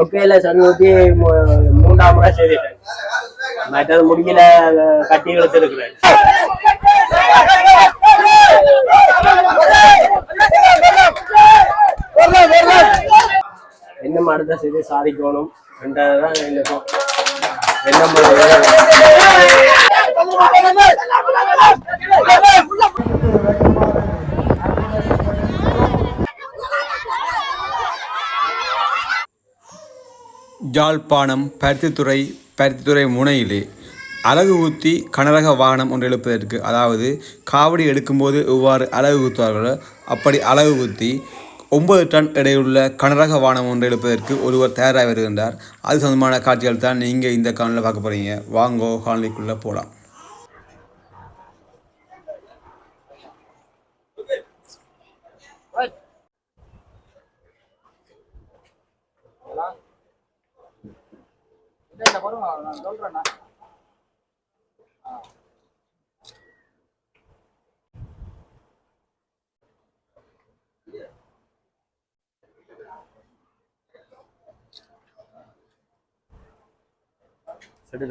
கொக்கையில Sun ஊத்தி மூன்றாம் முறை செய்துட்டேன். மற்றது முடியல கட்டி இழுத்து என்ன இன்னும் அடுத்த செய்தி சாதிக்கணும் என்றதான் எனக்கு என்ன யாழ்ப்பாணம் பருத்தித்துறை பருத்தித்துறை முனையிலே அலகு ஊற்றி கனரக வாகனம் ஒன்று எழுப்பதற்கு அதாவது காவடி எடுக்கும்போது எவ்வாறு அலகு ஊத்துவார்களோ அப்படி அலகு ஊற்றி ஒன்பது டன் எடையுள்ள கனரக வாகனம் ஒன்று எழுப்பதற்கு ஒருவர் தயாராக வருகின்றார். அது சம்பந்தமான காட்சிகள் தான் நீங்கள் இந்த காணொலியில் பார்க்க போகிறீங்க வாங்கோ காணொலிக்குள்ளே போகலாம்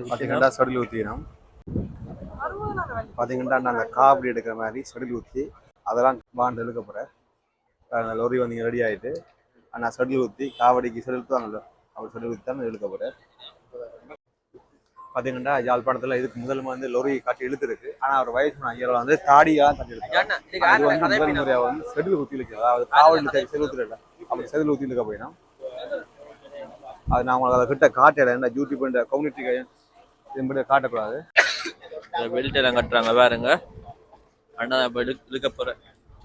பார்த்தீங்கன்னா சடில் ஊற்றினோம் பார்த்தீங்கன்னா நாங்கள் காவடி எடுக்கிற மாதிரி சடில் ஊற்றி அதெல்லாம் பாண்டு எடுக்க போகிறேன் அந்த லொரி வந்து ரெடி ஆகிட்டு நான் சடில் ஊற்றி காவடிக்கு சடில் ஊற்றுவாங்கல்ல அப்படி சடில் ஊற்றி தான் எடுக்க போகிறேன் பார்த்தீங்கன்னா யாழ்ப்பாணத்தில் இதுக்கு முதல் வந்து லொரி காட்டி இழுத்துருக்கு. ஆனால் அவர் வயசு ஐயாவில் வந்து தாடியெல்லாம் அது வந்து முதல் முறையாக வந்து செடில் ஊற்றி இழுக்கு அதாவது காவடி செடில் ஊற்றுல அப்படி செடில் ஊற்றி இழுக்க போயிடும். அது நான் உங்களுக்கு அதை கிட்ட காட்டல. என்ன யூடியூப் இந்த கம்யூனிட்டி இதன்படி காட்டக்கூடாது. பெல்ட் எல்லாம் கட்டுறாங்க பாருங்க. அண்ணா தான் இப்ப எடுக்க இழுக்க போற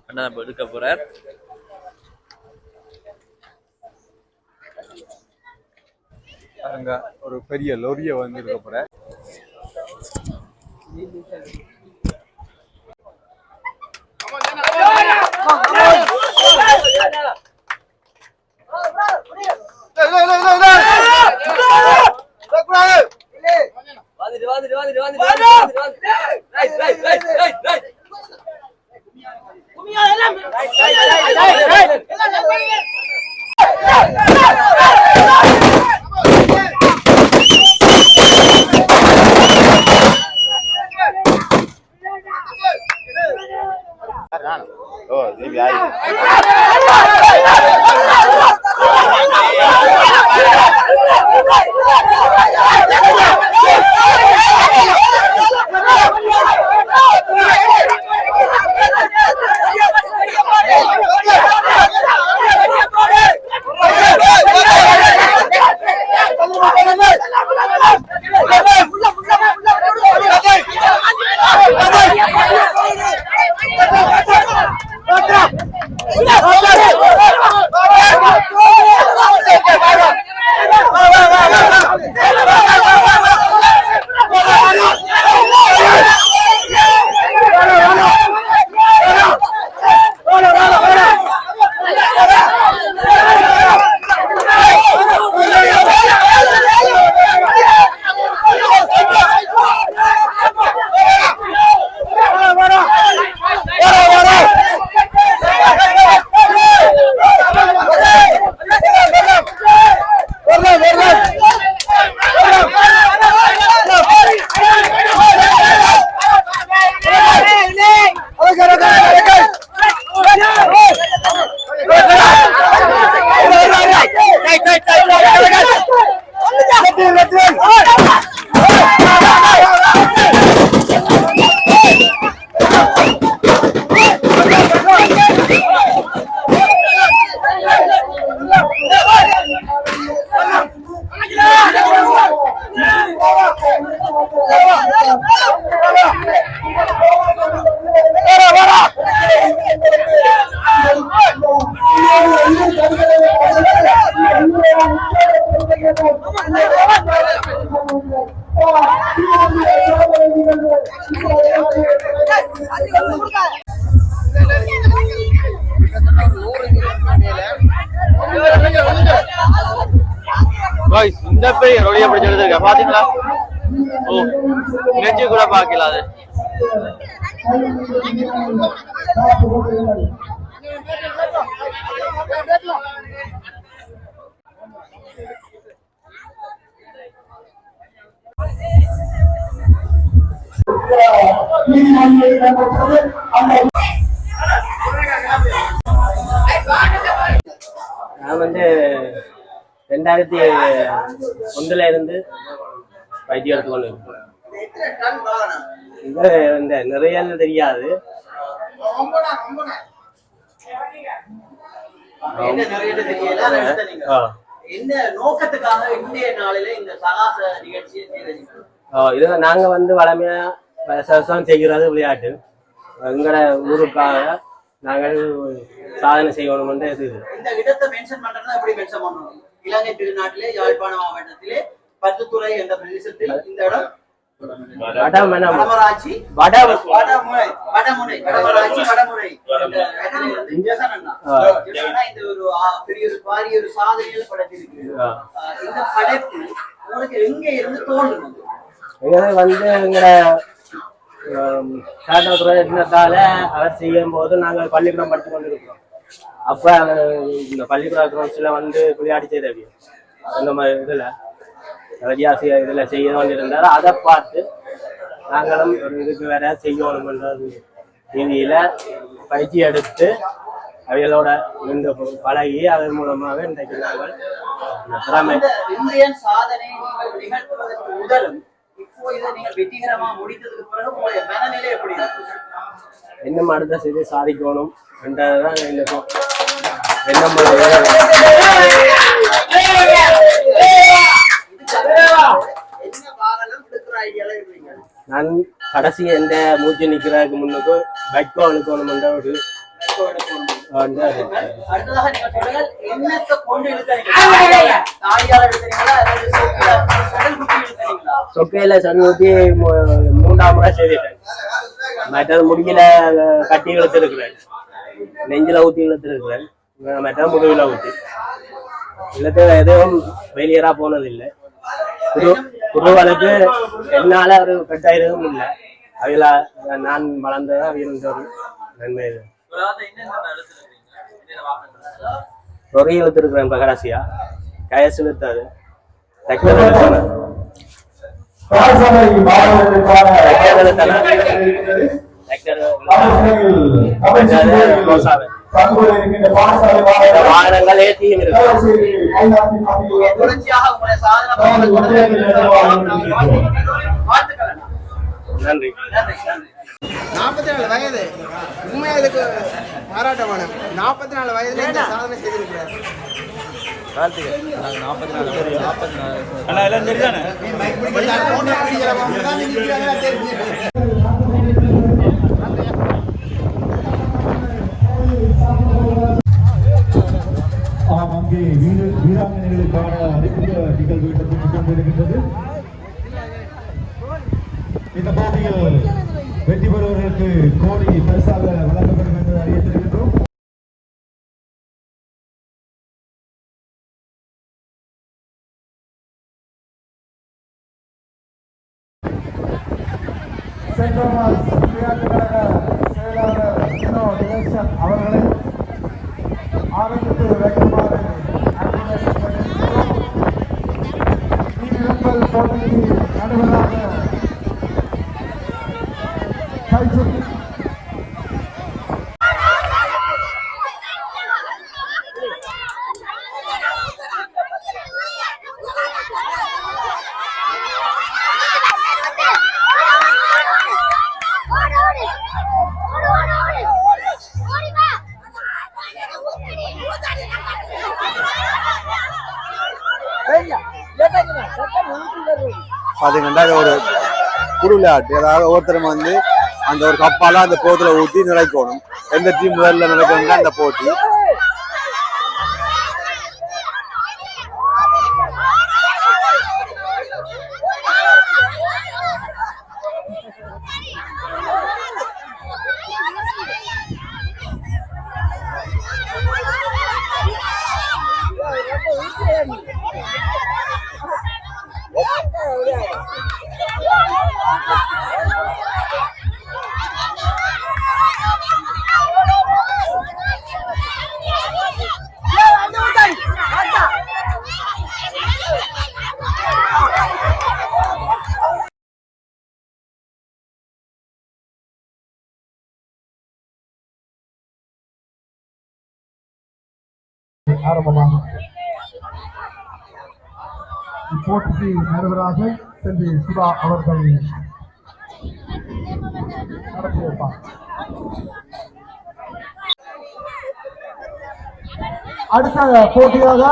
அண்ணா தான் இப்ப எடுக்க போறார். பாருங்க ஒரு பெரிய லொரியை வந்து இருக்க போற Gracias. பாய்ஸ் இந்த பெரிய ரொடியை பிடிச்சி எடுத்துருக்க பாத்தீங்களா? ஓ நெஞ்சு கூட பாக்கல அது. நான் வந்து ரெண்டாயிரத்தி ஒன்றுல இருந்து வைத்தியம் எடுத்துக்கொண்டு இருக்கேன் இது இந்த நிறைய தெரியாது என்ன நிறைய தெரியல அதை எடுத்தீங்க. ஆ. என்ன நோக்கத்துக்காக இன்றைய நாளில இந்த சகாச நிகழ்ச்சியை செய்தீங்க ஆ, இது நாங்க வந்து வளமையா வருஷம் செய்கிறது விளையாட்டு எங்களோட ஊருக்காக நாங்கள் சாதனை செய்யணும்னு இது. இந்த இடத்தை மென்ஷன் பண்றதுனா எப்படி மென்ஷன் பண்ணணும் இலங்கை திருநாட்டிலே யாழ்ப்பாண மாவட்டத்திலே பத்துத்துறை என்ற பிரதேசத்தில் இந்த இடம் வடமராட்சி வடமுனை. வடமுனை வடமராட்சி வடமுனை. இந்த ஒரு பெரிய ஒரு பாரிய ஒரு சாதனையில. ஆ, இந்த படைப்பு உங்களுக்கு எங்க இருந்து தோன்றுனது? வந்து எங்களோட சாட்டத்துறை இருந்ததால அவர் செய்யும் போது நாங்கள் பள்ளிக்கூடம் படித்து கொண்டு இருக்கிறோம் அப்ப இந்த பள்ளிக்கூட கவுன்சில வந்து விளையாடி செய்தவி அந்த மாதிரி இதுல வித்தியாச இதுல செய்ய கொண்டிருந்தார் அதை பார்த்து நாங்களும் ஒரு இதுக்கு வேற செய்யணும்ன்றது ரீதியில பயிற்சி எடுத்து அவைகளோட நின்று பழகி அதன் மூலமாக இன்றைக்கு நாங்கள் இந்த திறமை இந்த சாதனை நிகழ்த்துவதற்கு முதலும் இன்னும் அடுத்த செய்தி சாதிக்கணும் எனக்கு எண்ணம் என்ன நான் கடைசி எந்த மூச்சு நிக்கிறதுக்கு முன்னுக்கு பைக்கோ அனுக்கணும் ஒரு சொக்கையில மூன்றாம் முறை செய்துட்டேன். மற்றது முடியல கட்டி இழுத்து இருக்கிறேன் நெஞ்சில ஊத்தி இழுத்து இருக்கிறேன் மற்ற முதுகில ஊத்தி இழுத்து எதுவும் வெளியரா போனது இல்லை குரு குருவனுக்கு என்னால ஒரு கட்டாயிரம் இல்லை அவையில நான் வளர்ந்ததான் அவையில் ஒரு நன்மை இது சொறி இழுத்துருக்குறேன் இப்ப கடைசியா கயசு இழுத்தாது டக்கர் வாகனங்கள் ஏற்றியும். நன்றி. நாற்பத்தி நாலு வயது. உண்மையா இதுக்கு பாராட்டமான நாற்பத்தி நாலு வயதுல இந்த சாதனை செய்திருக்கிறார். ஆம் அங்கே வீர வீராங்கனைகளுக்கான அறிமுக நிகழ்வு இடம்பெற்றுக் கொண்டிருக்கின்றது. இந்த போட்டியில் வெற்றி பெறுவர்களுக்கு கோடி பரிசாக வழங்கப்படும் என்று அறிவித்திருக்கின்றோம் சென்ட் தோமஸ் விளையாட்டுக் கழக செயலாளர் அவர்களை ஆரம்பித்து வைக்கும் நீதிருப்பல் போட்டிக்கு நடுவராக கைச்சுட்டி பார்த்தீங்கன்னா ஒரு குடு விளையாட்டு அதாவது ஒவ்வொருத்தரும் வந்து அந்த ஒரு கப்பாலாம் அந்த போத்தில் ஊற்றி நிலைக்கணும். எந்த டீம் முதல்ல நிலைக்கணும்னா அந்த போட்டி ஆரம்பமாகும் இப்போட்டிக்கு நடுவராக செல்வி சுதா அவர்கள் நடத்தி வைப்பார். அடுத்த போட்டியாக